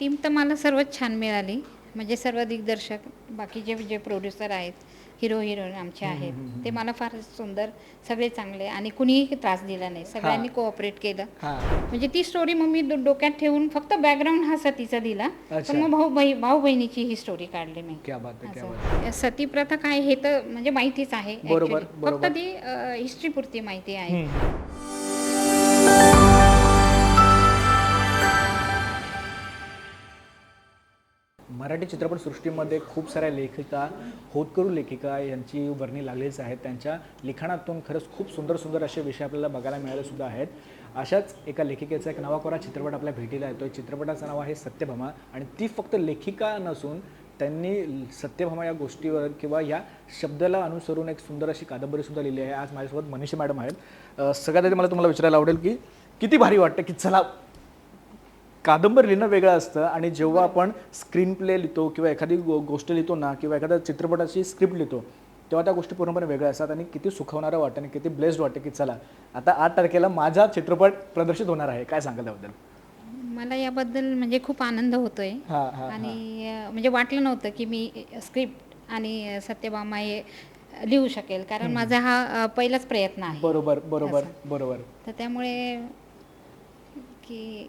Team तर मला सर्वच छान मिळाली. म्हणजे सर्व दिग्दर्शक बाकीचे जे प्रोड्युसर आहेत हिरो हिरोईन आमचे आहेत ते मला फार सुंदर सगळे चांगले आणि कुणीही त्रास दिला नाही. सगळ्यांनी कोऑपरेट केलं. म्हणजे ती स्टोरी मग मी डोक्यात ठेवून फक्त बॅकग्राऊंड हा सतीचा दिला. पण मग भाऊ बही भाऊ बहिणीची ही स्टोरी काढली मी. सती प्रथा काय हे तर म्हणजे माहितीच आहे. फक्त ती हिस्ट्री पुरती माहिती आहे. मराठी चित्रपटसृष्टीमध्ये खूप साऱ्या लेखिका होतकरू लेखिका यांची वर्णी लागलीच आहेत. त्यांच्या लिखाणातून खरंच खूप सुंदर सुंदर असे विषय आपल्याला बघायला मिळाले सुद्धा आहेत. अशाच एका लेखिकेचा एक नवाकोरा चित्रपट आपल्या भेटीला येतो चित्रपटाचं नाव आहे सत्यभामा आणि ती फक्त लेखिका नसून त्यांनी सत्यभामा या गोष्टीवर किंवा या शब्दाला अनुसरून एक सुंदर अशी कादंबरी सुद्धा लिहिली आहे. आज माझ्यासोबत मनीषा मॅडम आहेत. सगळ्यात आधी मला तुम्हाला विचारायला आवडेल की किती भारी वाटतं की चला कादंबरी लिहिणं वेगळं असतं आणि जेव्हा आपण स्क्रीन प्ले लिहितो किंवा एखादी गो गोष्ट लिहितो ना किंवा एखाद्या चित्रपटाची स्क्रिप्ट लिहितो तेव्हा त्या गोष्टी पूर्णपणे वेगळ्या असतात आणि किती सुखवणारं वाटतं आणि किती ब्लेस्ड वाटतं की चला आता आठ तारखेला माझा चित्रपट प्रदर्शित होणार आहे. काय सांगाल त्याबद्दल मला याबद्दल म्हणजे खूप आनंद होतोय. आणि म्हणजे वाटलं नव्हतं की मी स्क्रिप्ट आणि अ, सत्यभामा हे लिहू शकेल. कारण माझा हा पहिलाच प्रयत्न आहे. बरोबर बरोबर बरोबर. तर त्यामुळे की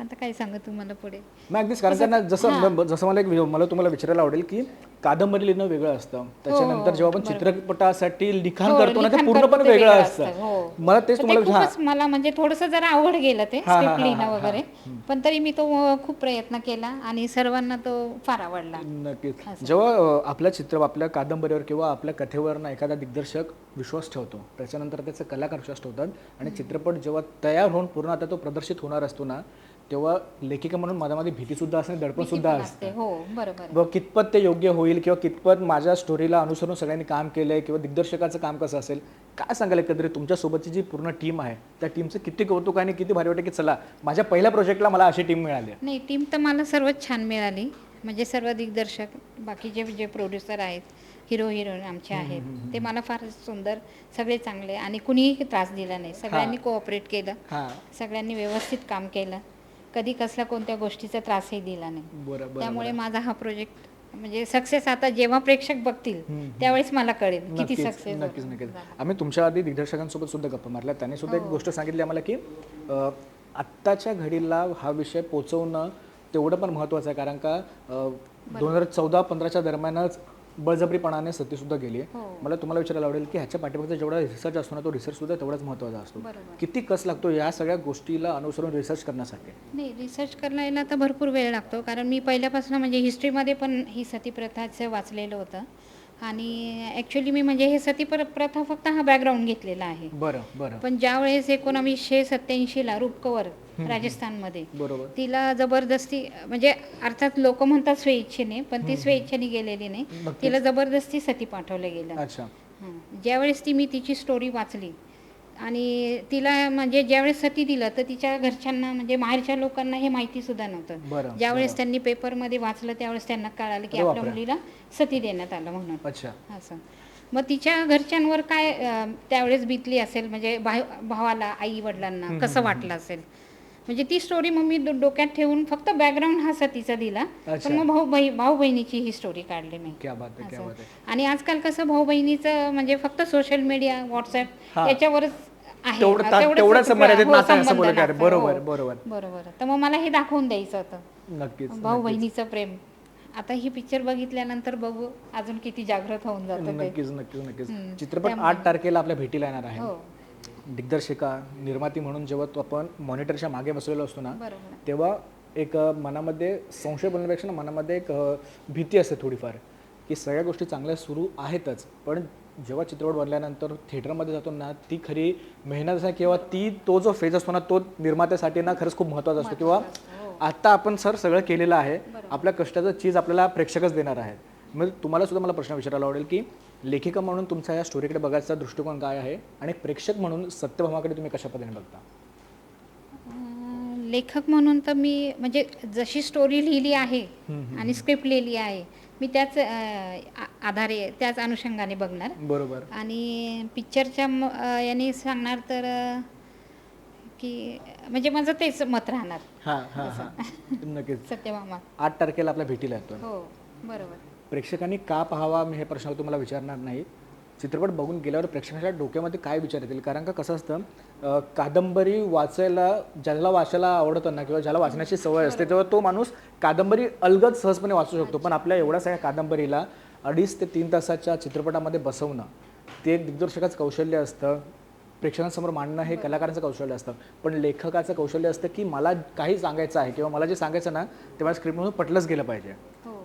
आता काय सांगू तुम्हाला पुढे? नाही अगदीच कारण त्यांना जसं जसं मला एक मला तुम्हाला विचारायला आवडेल की कादंबरी लिहिणं वेगळं असतं. त्याच्यानंतर जेव्हा आपण चित्रपटासाठी लिखाण हो, करतो ना ते पूर्णपणे वेगळं असतं. हो. मला तेच तुम्हाला हा. मला म्हणजे थोडंसं जरा अवघड गेलं ते हा, हा, स्क्रिप्ट हा, लिहिणं हा, वगैरे. पण तरी मी तो खूप प्रयत्न केला आणि सर्वांना तो फार आवडला. नक्कीच. जेव्हा आपल्या चित्र आपल्या कादंबरीवर किंवा आपल्या कथेवर ना एखादा दिग्दर्शक विश्वास ठेवतो त्याच्यानंतर त्याचे कलाकार विश्वास ठेवतात आणि चित्रपट जेव्हा तयार होऊन पूर्ण आता तो प्रदर्शित होणार असतो ना तेव्हा लेखिका म्हणून माझ्यामध्ये भीती सुद्धा असते आणि दडपण सुद्धा असतं. हो बरोबर. व कितपत ते योग्य होईल किंवा कितपत माझ्या स्टोरीला अनुसरून सगळ्यांनी काम केलंय किंवा दिग्दर्शकाचं काम कसं असेल काय सांगाल एकंदरीत? तुमच्यासोबतची जी पूर्ण टीम आहे त्या टीमचं किती कौतुक आणि किती भारी वाटतं की चला माझ्या पहिल्या प्रोजेक्टला मला अशी टीम मिळाली. नाही टीम तर मला सर्वच छान मिळाली. म्हणजे सर्व दिग्दर्शक बाकीचे जे प्रोड्युसर आहेत हिरो हिरोईन आमचे आहेत ते मला फार सुंदर सगळे चांगले आणि कुणीही त्रास दिला नाही. सगळ्यांनी कोऑपरेट केलं. सगळ्यांनी व्यवस्थित काम केलं. कधी कसला कोणत्या गोष्टीचा त्रासही दिला नाही. बरोबर त्यामुळे माझा हा प्रोजेक्ट म्हणजे सक्सेस आता जेव्हा प्रेक्षक बघतील त्यावेळेस मला कळेल किती नक्कीच सक्सेस नक्कीच नक्कीच. आम्ही तुमच्या आधी दिग्दर्शकांसोबत सुद्धा गप्पा मारल्या. त्यांनी सुद्धा हो. एक गोष्ट सांगितली आम्हाला की अ, आत्ताच्या घडीला हा विषय पोचवणं तेवढं पण महत्त्वाचं आहे. कारण का दोन हजार चौदा पंधराच्या दरम्यानच बळजबरीपणाने सती सुद्धा गेली आहे. हो. मला तुम्हाला विचारायला आवडेल की ह्याच्या पाठीमागचा जेवढा रिसर्च असतो ना तो रिसर्च सुद्धा तेवढाच महत्त्वाचा असतो. किती कस लागतो या सगळ्या गोष्टीला अनुसरून रिसर्च करण्यासाठी? नाही रिसर्च करायला तर भरपूर वेळ लागतो. कारण मी पहिल्यापासून म्हणजे हिस्ट्रीमध्ये पण ही सती प्रथाचं वाचलेलं होतं. आणि ॲक्च्युली मी म्हणजे हे सती प्र प्रथा फक्त हा बॅकग्राऊंड घेतलेला आहे. बरं बरं. पण ज्या वेळेस एकोणावीसशे सत्याऐंशीला रूपकवर राजस्थानमध्ये. बरोबर. तिला जबरदस्ती म्हणजे अर्थात लोक म्हणतात स्वेच्छेने पण ती स्वेच्छेने गेलेली नाही. तिला जबरदस्ती सती पाठवलं गेलं. ज्यावेळेस ती मी तिची स्टोरी वाचली आणि तिला म्हणजे ज्यावेळेस सती दिलं तर तिच्या घरच्यांना म्हणजे माहेरच्या लोकांना हे माहिती सुद्धा नव्हतं. ज्यावेळेस त्यांनी पेपरमध्ये वाचलं त्यावेळेस त्यांना कळालं की आपल्या. मुलीला सती देण्यात आलं म्हणून. असं. मग तिच्या घरच्यांवर काय त्यावेळेस बितली असेल? म्हणजे भावाला आई वडिलांना कसं वाटलं असेल? म्हणजे ती स्टोरी मग मी डोक्यात ठेवून फक्त बॅकग्राऊंड हा सतीचा दिला. पण मग भाऊ बही भाऊ बहिणीची ही स्टोरी काढली मी क्या बात आहे क्या असं. बात आहे आणि आजकाल कसं भाऊ बहिणीचं म्हणजे फक्त सोशल मीडिया व्हॉट्सअप हा. याच्यावरच आहे हो. लागतं. बरोबर हो. बरोबर बरोबर तर मग मला हे दाखवून द्यायचं होतं नक्कीच भाऊ बहिणीचं प्रेम आता ही पिक्चर बघितल्यानंतर बघू अजून किती जागृत होऊन जातं नक्कीच नक्कीच नक्कीच. चित्रपट आठ तारखेला आपल्या भेटीला येणार आहे हो दिग्दर्शिका निर्माती म्हणून जेव्हा तो आपण मॉनिटरच्या मागे बसलेलो असतो ना बरोबर तेव्हा एक मनामध्ये संशय बोलण्यापेक्षा ना मनामध्ये एक भीती असते थोडीफार की सगळ्या गोष्टी चांगल्या सुरू आहेतच पण जेव्हा चित्रपट बनल्यानंतर थिएटरमध्ये जातो ना ती खरी मेहनत आहे किंवा ती तो जो फेज असतो ना तो निर्मात्यासाठी ना खरंच खूप महत्त्वाचा असतो किंवा आता आपण सर सगळं केलेलं आहे आपल्या कष्टाचं चीज आपल्याला प्रेक्षकच देणार आहेत. मग तुम्हाला सुद्धा मला प्रश्न विचारायला आवडेल की लेखिका म्हणून तुमच्या या स्टोरीकडे बघायचा दृष्टिकोन काय आहे? आणि प्रेक्षक म्हणून सत्यभामाकडे तुम्ही कशा पद्धतीने बघता? लेखक म्हणून तर मी म्हणजे जशी स्टोरी लिहिली आहे आणि स्क्रिप्ट लिहिली आहे मी त्याच आधारे त्याच अनुषंगाने बघणार. बरोबर. आणि पिक्चरच्या याने सांगणार तर की म्हणजे माझं तेच मत राहणार. हां हां हां. नक्कीच. सत्यभामा. आठ तारखेला आपल्या भेटीला येतो हो बरोबर. प्रेक्षकांनी का पाहावा मी हे प्रश्न तुम्हाला विचारणार नाही. चित्रपट बघून गेल्यावर प्रेक्षकांच्या डोक्यामध्ये काय विचार येतील? कारण का कसं असतं कादंबरी वाचायला ज्याला वाचायला आवडतं ना किंवा ज्याला वाचण्याची सवय असते तेव्हा तो माणूस कादंबरी अलगद सहजपणे वाचू शकतो. पण आपल्या एवढ्या सगळ्या कादंबरीला अडीच ते तीन तासाच्या चित्रपटामध्ये बसवणं ते दिग्दर्शकाचं कौशल्य असतं. प्रेक्षकांसमोर मांडणं हे कलाकारांचं कौशल्य असतं. पण लेखकाचं कौशल्य असतं की मला काही सांगायचं आहे किंवा मला जे सांगायचं ना ते मला स्क्रिप्टमधून पटलंच गेलं पाहिजे.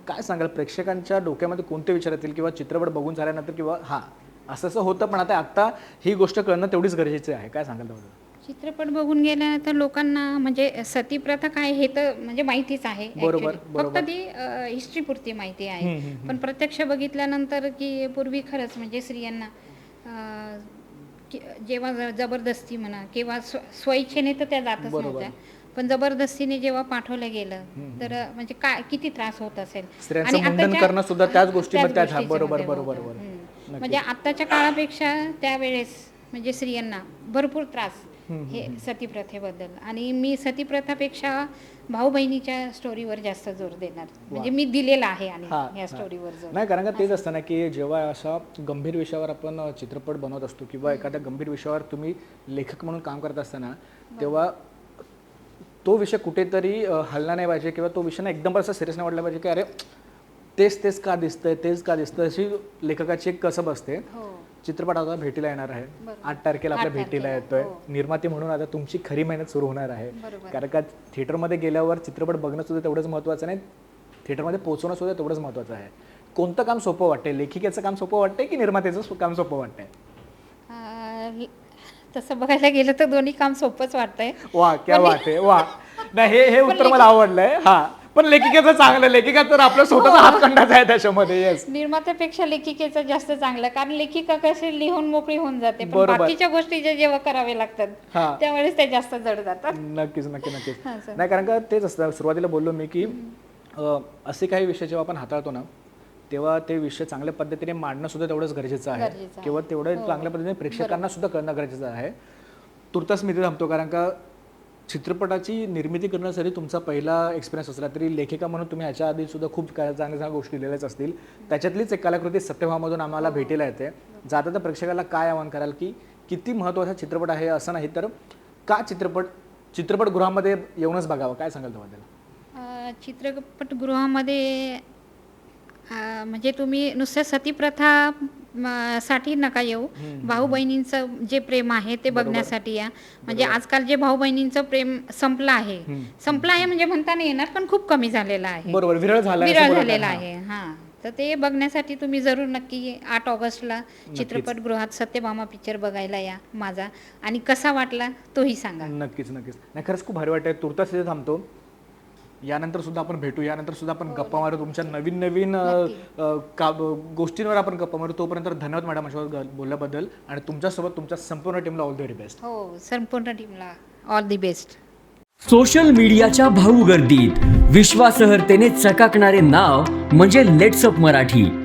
काय सांगाल प्रेक्षकांच्या डोक्यामध्ये कोणते विचार येतील किंवा चित्रपट बघून झाल्यानंतर किंवा हां असं असं होतं पण आता आत्ता ही गोष्ट कळणं तेवढीच गरजेची आहे काय सांगाल त्याबद्दल चित्रपट बघून गेल्यानंतर लोकांना म्हणजे सतीप्रथा काय हे तर म्हणजे माहितीच आहे बरोबर, actually. बरोबर. फक्त ती हिस्ट्री पुरती माहिती आहे पण प्रत्यक्ष बघितल्यानंतर की पूर्वी खरंच म्हणजे स्त्रियांना अं, की- जेव्हा ज- जबरदस्ती म्हणा किंवा स्व- स्वइच्छेने तर त्या जातच बरोबर. नव्हत्या पण जबरदस्तीने जेव्हा पाठवलं गेलं तर म्हणजे काय किती त्रास होत असेल? आणि आताच्या- सुद्धा त्याच हा, बरोबर, बरोबर. म्हणजे आत्ताच्या काळापेक्षा त्यावेळेस म्हणजे स्त्रियांना भरपूर त्रास हे सतीप्रथेबद्दल. आणि मी सतीप्रथापेक्षा भाऊ बहिणीच्या स्टोरीवर जास्त जोर देणार. म्हणजे मी दिलेला आहे आणि या. स्टोरीवर जोर. नाही कारण का तेच असतं ना की जेव्हा अशा गंभीर विषयावर आपण चित्रपट बनवत असतो किंवा एखाद्या गंभीर विषयावर तुम्ही लेखक म्हणून काम करत असताना तेव्हा तो विषय कुठेतरी हलला नाही पाहिजे किंवा तो विषय ना एकदम असं सिरियस नाही वाटला पाहिजे की अरे तेच तेच का दिसतंय तेच का दिसतंय अशी लेखकाची एक कसब असते. हो. चित्रपट आता भेटीला येणार आहे. आठ तारखेला आपल्या भेटीला येतोय. हो. निर्माती म्हणून आता तुमची खरी मेहनत सुरू होणार आहे. कारण का थिएटरमध्ये गेल्यावर चित्रपट बघणं सुद्धा तेवढंच महत्त्वाचं नाही थिएटरमध्ये पोहोचवणं सुद्धा तेवढंच महत्त्वाचं आहे. कोणतं काम सोपं वाटतंय? लेखिकेचं काम सोपं वाटतंय की निर्मात्याचं काम सोपं वाटतंय? तसं बघायला गेलं तर दोन्ही काम सोपंच वाटतंय. वा क्या वाट आहे. वा. नाही हे हे उत्तर मला आवडलंय. हा. पण लेखिकेचं चांगलं लेखिका तर आपलं स्वतःचा हात खंडाचा आहे त्याच्यामध्ये येस निर्मात्यापेक्षा लेखिकेचं जास्त चांगलं कारण लेखिका कशी लिहून मोकळी होऊन जाते पण बरोबर. बाकीच्या गोष्टी ज्या जेव्हा करावे लागतात हा. त्यावेळेस ते जास्त जड जातात. नक्कीच नक्की नक्कीच हा. नाही कारण का तेच असतं सुरुवातीला बोललो मी की अ, असे काही विषय जेव्हा आपण हाताळतो ना तेव्हा ते विषय चांगल्या पद्धतीने मांडणं सुद्धा तेवढंच गरजेचं आहे. गरजेचं आहे. किंवा तेवढं चांगल्या पद्धतीने प्रेक्षकांना सुद्धा कळणं गरजेचं आहे. तुर्तास मी इथे थांबतो कारण का चित्रपटाची निर्मिती करण्यासाठी तुमचा पहिला एक्सपिरियन्स असला तरी लेखिका म्हणून तुम्ही ह्याच्या आधी सुद्धा खूप काय चांगल्या चांगल्या गोष्टी लिहिल्याच असतील. त्याच्यातलीच एक कलाकृती सत्यभामधून आम्हाला भेटीला येते. जाता तर प्रेक्षकाला काय आवाहन कराल की किती महत्त्वाचा चित्रपट आहे असं नाही तर का चित्रपट चित्रपटगृहामध्ये येऊनच बघावं? काय सांगाल अ, चित्रपटगृहामध्ये म्हणजे तुम्ही नुसत्या सतीप्रथा साठी नका येऊ. भाऊ बहिणींचं जे प्रेम आहे ते बघण्यासाठी या. म्हणजे आजकाल जे भाऊ बहिणींचं प्रेम संपलं आहे संपलं आहे म्हणजे म्हणता नाही येणार पण खूप कमी झालेलं आहे. बरोबर विरळ झाला विरळ झालेला आहे हा. तर ते बघण्यासाठी तुम्ही जरूर नक्की आठ ऑगस्टला चित्रपटगृहात सत्यभामा पिक्चर बघायला या माझा. आणि कसा वाटला तोही सांगा. नक्कीच नक्कीच. नाही खरंच खूप भारी वाटतंय. तुर्तास इथे थांबतो. यानंतर सुद्धा आपण भेटू यानंतर सुद्धा आपण गप्पा मारू. तुमच्या नवीन नवीन अ, का गोष्टींवर आपण गप्पा मारू. तोपर्यंत धन्यवाद मॅडम माझ्यावर ग- बोलल्याबद्दल. आणि तुमच्यासोबत तुमच्या संपूर्ण टीमला ऑल द व्हेरी बेस्ट हो संपूर्ण टीमला ऑल दी बेस्ट सोशल मीडियाच्या भाऊ गर्दीत विश्वासार्हतेने चकाकणारे नाव म्हणजे लेट्सअप मराठी.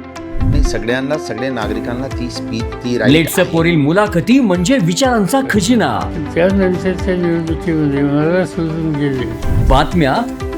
सगळ्यांना सगळ्या नागरिकांना ती स्पीच ती right लेट्सअप वरील मुलाखती म्हणजे विचारांचा खजिना. त्यानंतरच्या निवडणुकीमध्ये मला सोडून गेले. बातम्या